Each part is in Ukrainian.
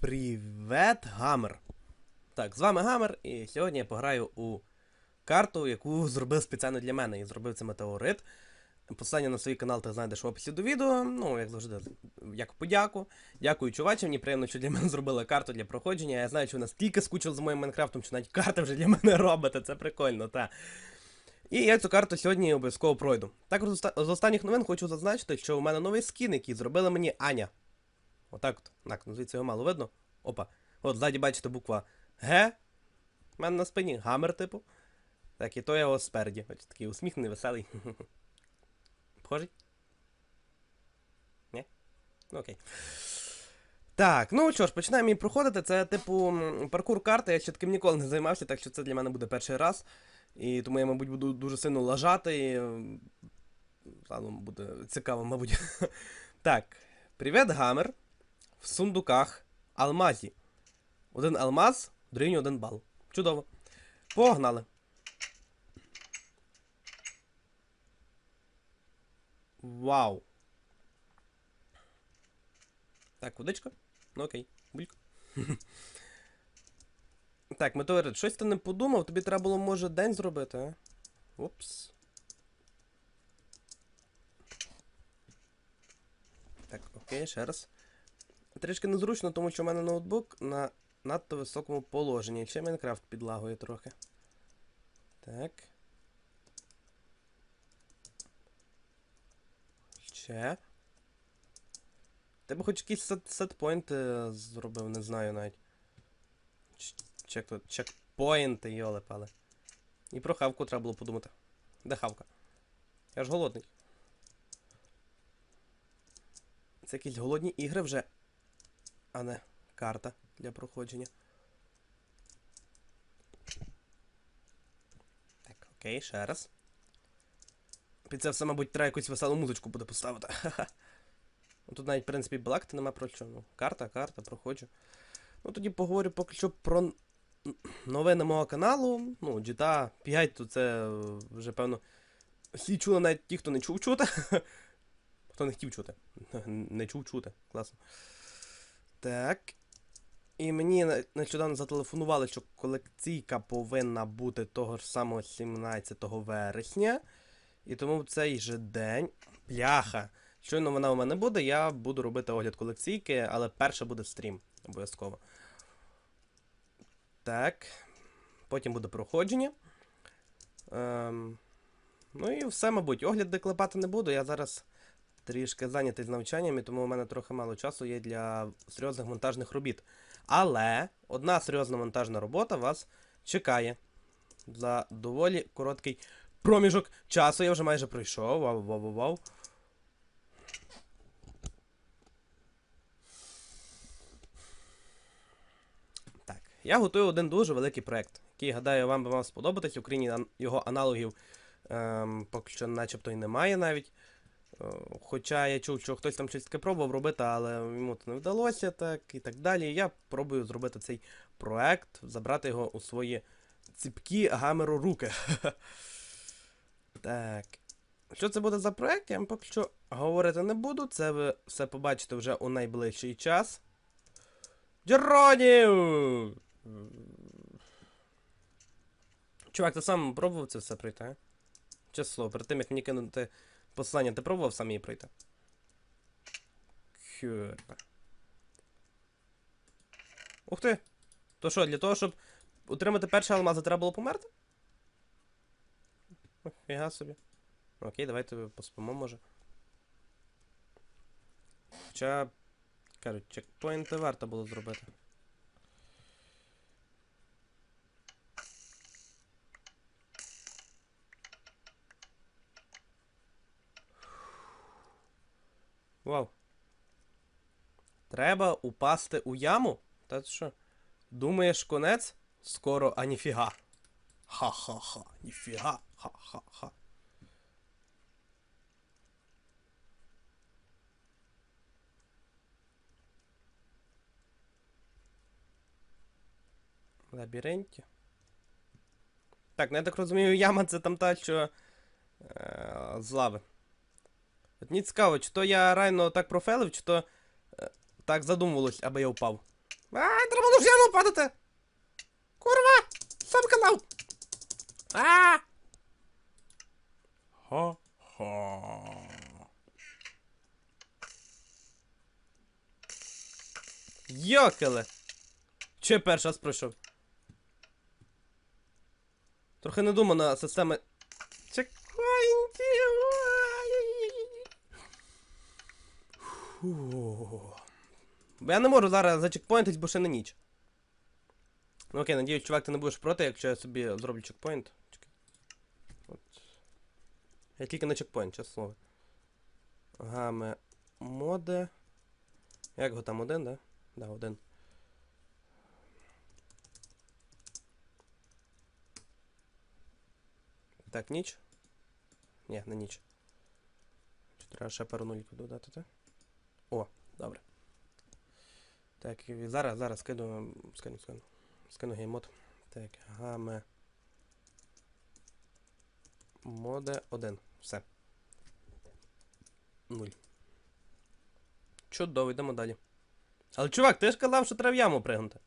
Привет, Гамер! Так, з вами Гамер, і сьогодні я пограю у карту, яку зробив спеціально для мене. І зробив це метеорит. Посилання на свій канал ти знайдеш в описі до відео. Ну, як завжди, як подяку. Дякую, чувачі, мені приємно, що для мене зробили карту для проходження. Я знаю, що настільки скучили за моїм Майнкрафтом, що навіть карти вже для мене робите. Це прикольно, та. І я цю карту сьогодні обов'язково пройду. Також з останніх новин хочу зазначити, що у мене новий скін, який зробила мені Аня. Отак от. Так, ну звідси його мало видно. Опа. От ззаді бачите буква Г. У мене на спині гамер, типу. Так, і то я ось спереді. Ось такий усміхнений, веселий. Похожий? Ні? Ну окей. Так, ну що ж, починаємо її проходити. Це, типу, паркур карти. Я ще таким ніколи не займався, так що це для мене буде перший раз. І тому я, мабуть, буду дуже сильно лажати. І... м, буде цікаво, мабуть. Так, привіт, гамер. В сундуках алмазі. Один алмаз, дорівнює один бал. Чудово. Погнали. Вау. Так, водичка? Ну окей, булька. Так, метеорит, щось ти не подумав, тобі треба було, може, день зробити, а? Упс. Так, окей, ще раз. Трішки незручно, тому що в мене ноутбук на надто високому положенні. Ще Майнкрафт підлагує трохи. Так. Ще. Тебе хоч якийсь сет, сетпойнти зробив, не знаю навіть. Чек тут, чекпоінти, йоле пале. І про хавку треба було подумати. Де хавка? Я ж голодний. Це якісь голодні ігри вже, а не карта для проходження. Так, окей, ще раз. Під це все, мабуть, треба якусь веселу музичку буде поставити. Ну, Тут навіть, в принципі, балакти нема про що. Ну, карта, карта, проходжу. Ну тоді поговорю поки що про новини мого каналу. Ну, GTA 5, то це е, вже, певно, всі чули навіть ті, хто не чув чути. Хто не хотів чути. Не чув чути. Класно. Так. І мені нещодавно зателефонували, що колекційка повинна бути того ж самого 17 вересня. І тому в цей же день. Бляха. Щойно вона у мене буде, я буду робити огляд колекційки, але перше буде стрім. Обов'язково. Так. Потім буде проходження. Ем, ну і все, мабуть. Огляд деклепати не буду. Я зараз трішки зайнятий з навчанням, і тому у мене трохи мало часу є для серйозних монтажних робіт. Але одна серйозна монтажна робота вас чекає за доволі короткий проміжок часу. Я вже майже пройшов. Вау, вау, вау. Так, я готую один дуже великий проект, який, гадаю, вам би мав сподобатись. В Україні його аналогів ем, поки що начебто і немає навіть. Е, Хоча я чув, що хтось там щось таке пробував робити, але йому це не вдалося так і так далі. Я пробую зробити цей проект, забрати його у свої ціпкі гамеру руки. Так. Що це буде за проект, я вам поки що говорити не буду. Це ви все побачите вже у найближчий час. Джеронів! Чувак, ти сам пробував це все пройти. Чесно перед тим як мені кинути послання, ти пробував сам її пройти? Кюрва. Ух ти! То що, для того, щоб отримати перший алмаз, треба було померти? Фіга собі. Окей, давайте поспимо, може. Хоча. Кажуть, чекпоінти варто було зробити. Вау. Треба упасти у яму? Та що? Думаєш, конець? Скоро, а ніфіга. Ха-ха-ха, ніфіга, ха-ха-ха. Лабіринті. Так, ну я так розумію, яма це там та, що. Е, з лави. От мені цікаво, чи то я реально так профелив, чи то е, так задумувалось, аби я впав. А, треба яму падати! Курва! Сам канал! А! Хо-хо. Йокеле! Я перший раз пройшов? Трохи недумана система. Чекпоінтів! Фу. Бо я не можу зараз зачекпоінтись, бо ще не ніч. Ну окей, надіюсь, чувак, ти не будеш проти, якщо я собі зроблю чекпоінт. От. Я тільки на чекпоінт, чесне слово. Гаме моде. Як його там один, да? Да, один. Так, ніч. Ні, не ніч. Треба ще пару нульків додати, так? О, добре. Так, зараз, зараз скину, скину, скину. Скину геймод. Так, гаме. Моде 1. Все. Нуль. Чудово, йдемо далі. Але чувак, ти ж казав, що треба в яму пригнути.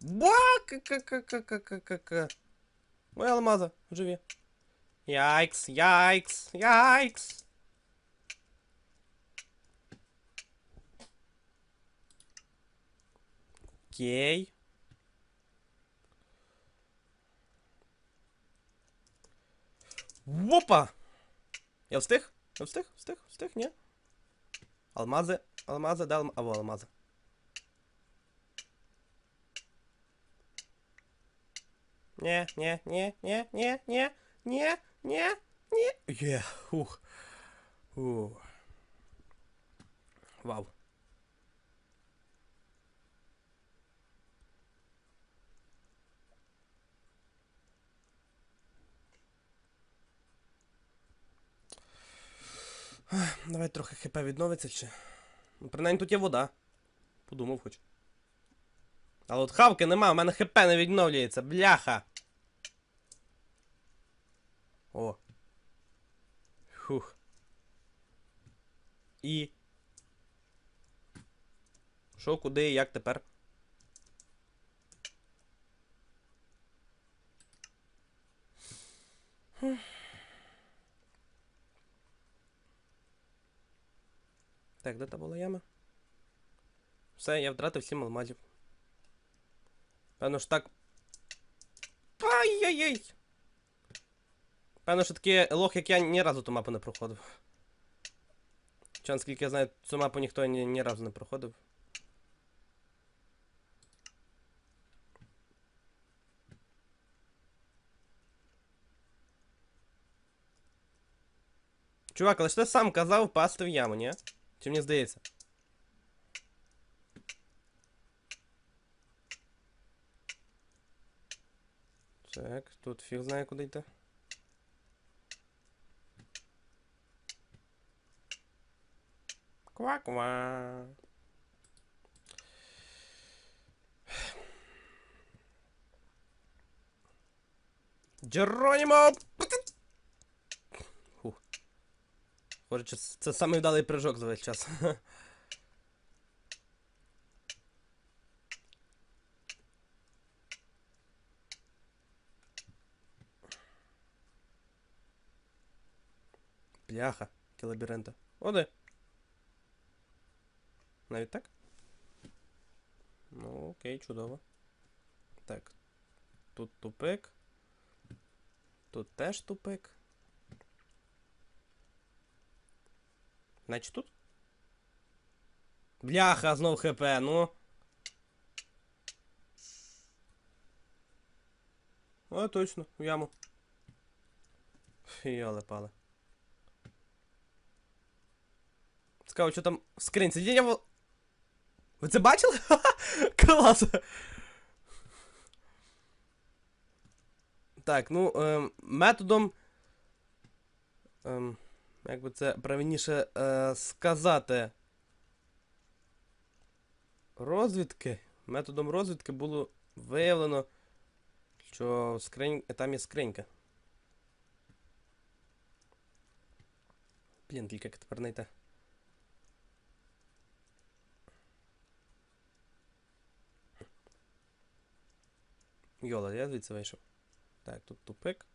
Ба! Ка-ка-ка-ка-ка-ка-ка. Моя алмаза, живі. Яйкс, яйкс, яйкс. Окей. Опа! Я встиг? Я встиг? Встиг? Встиг? Ні? Алмази, алмази, де алм... Або алмази. Ні, ні, ні, ні, ні, ні, ні, ні, ні. Є, ух. Ух. Вау. Давай трохи хп відновиться чи. Ну, принаймні тут є вода. Подумав хоч. Але от хавки нема, у мене хп не відновлюється, бляха. О. Фух. І. Що, куди і як тепер? Хм. Так, де та була яма? Все, я втратив 7 алмазів. Певно ж так. Ай-яй-яй! Певно, що такий лох, як я ні разу ту мапу не проходив. Чи наскільки я знаю, цю мапу ніхто ні, ні разу не проходив. Чувак, але ж ти сам казав впасти в яму, ні? Чи мені здається? Так, тут фіг знає куди йти. Ква-ква. Джеронімо! Схоже, це, самий вдалий прыжок за весь час. Бляха, ті лабіринти. Оде. Навіть так? Ну, окей, чудово. Так. Тут тупик. Тут теж тупик. Значить тут? Бляха, знов хп, ну. О, точно, в яму. Йоле пале. Цікаво, що там в скринці. Я в... Ви це бачили? Клас! Так, ну, ем, методом. Ем, як би це правильніше е, сказати, розвідки. Методом розвідки було виявлено, що скринь... там є скринька. Блін, тільки як тепер знайти. Йола, я звідси вийшов. Так, тут тупик.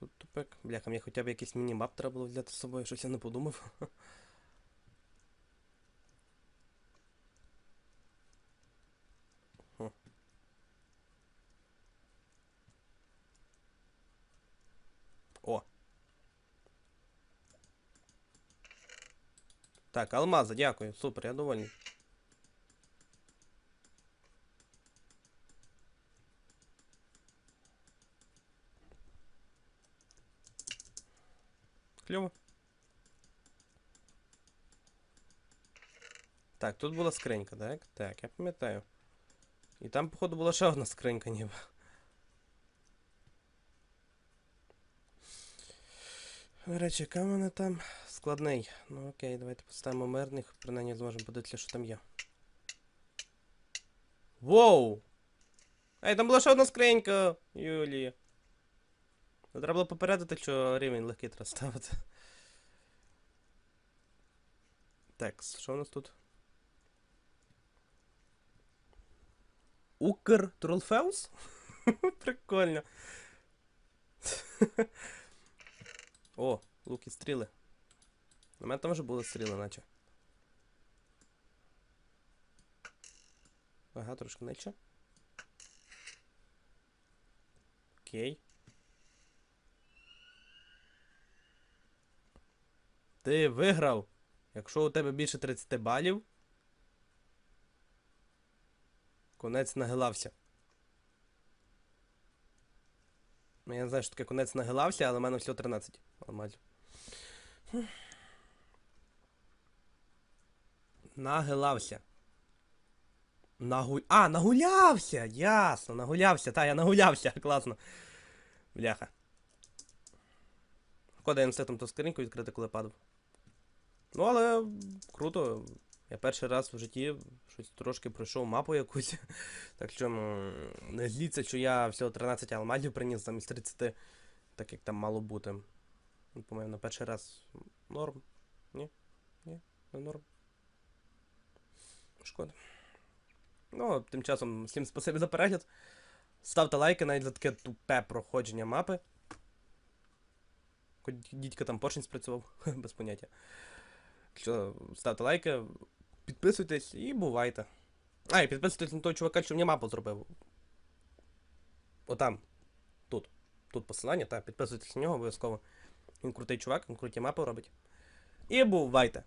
Тут тупик. Бляха, мені хоча б якийсь міні-мап треба було взяти з собою, щось я не подумав. О. Так, алмази, дякую. Супер, я довольний. Кльово. Так, тут була скринька, так? Так, я пам'ятаю. І там, походу, була ще одна скринька, ніби. Речі, мене там складний. Ну окей, давайте поставимо мирних, принаймні зможемо подивитися, що там є. Воу! Ей, там була ще одна скринька, Юлі. Ну, Треба було попередити, що рівень легкий треба ставити. Так, що у нас тут? Укр Тролфеус? Прикольно. О, луки стріли. У мене там вже були стріли, наче. Ага, трошки нижче. Окей. Ти виграв. Якщо у тебе більше 30 балів. Конець нагилався. Ну, я не знаю, що таке конець нагилався, але в мене всього 13 алмазів. Нагилався. Нагу... А, нагулявся! Ясно, нагулявся. Та, я нагулявся, класно. Бляха. Шкода, я не встиг там ту скриньку відкрити, коли падав. Ну, але круто. Я перший раз в житті щось трошки пройшов мапу якусь. Так що ну, не зліться, що я всього 13 алмазів приніс замість 30, так як там мало бути. Ну, По-моєму, на перший раз норм. Ні? Ні, не норм. Шкода. Ну, тим часом, всім спасибі за перегляд. Ставте лайки навіть за таке тупе проходження мапи. Дідько там поршень спрацював, без поняття. Що, ставте лайки, підписуйтесь і бувайте. А, і підписуйтесь на того чувака, що мені мапу зробив. Отам. Тут. Тут посилання, так, підписуйтесь на нього обов'язково. Він крутий чувак, він круті мапи робить. І бувайте!